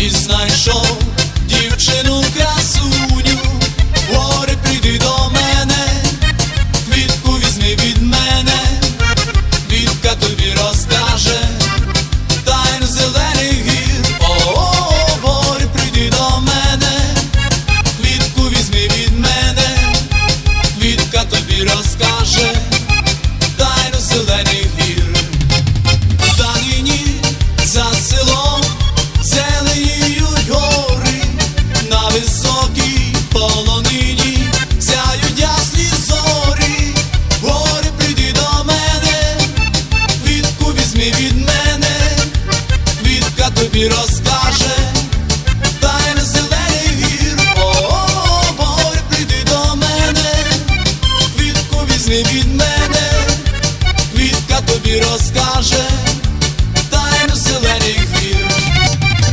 і знайшов дівчину красуню, горе прийди до мене, квітку візьми від мене, квітка тобі розкаже, тайну зелених гір, прийди до мене, квітку візьми від мене, квітка тобі розкаже, тайну зелених полонині сяють ясні зорі, горі прийди до мене, квітку візьми від мене, квітка тобі розкаже, тайне зелений гір, о, прийди до мене, квітку візьми від мене, квітка тобі розкаже.